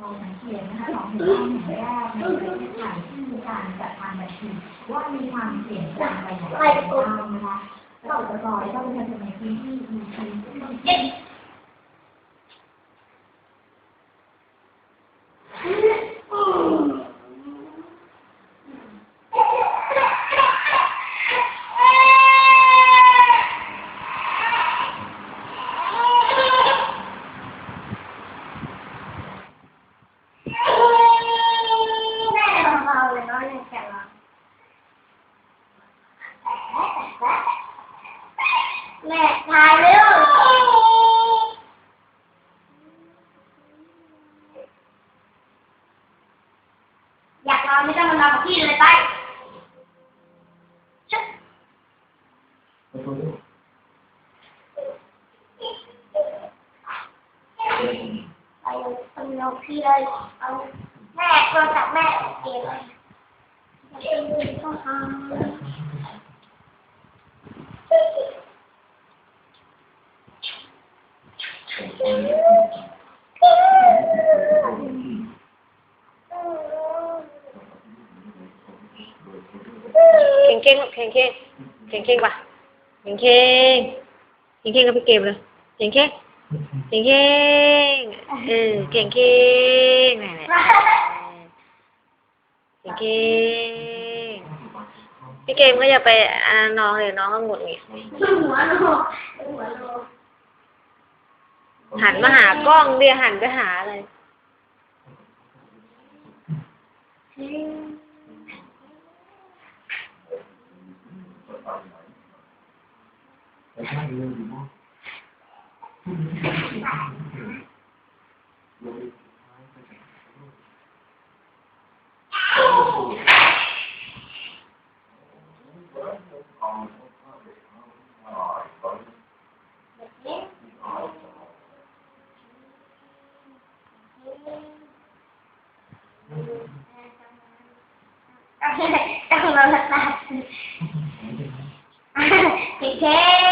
เราสังเกตนะคะของหมู่บ้านแห่งแรกในประเทศไทยที่มีการจัดทำบัญชีว่ามีความเปลี่ยนแปลงไปอย่างไรบ้างนะคะเราจะรอยต้องเป็นในพื้นที่มีพื้นที่ แม่เบาๆเลยน้อยหนึ่งแค่ละแม่ ถ่ายเร็วอยากนอนไม่ต้องมานอนกับพี่เลยไปชึบไปเอานอนพี่เลยเอาแม่โทรศัพท์แม่เก็บเก็บก็หา เข่งเข่งลูกเข่งเข่งเข่งเข่งป่ะเข่งเข่งเข่งเข่งกับพี่เกมเลยเข่งเข่งเข่งเข่งเออเข่งเข่งนี่นแหละเข่งเข่งพี่เกมก็อย่าไปอ่าน้องเลยน้องก็หงุดหงิดหัวโลหัวโล หันมาหากล้องเดียหันไปหาอะไรอ งนอน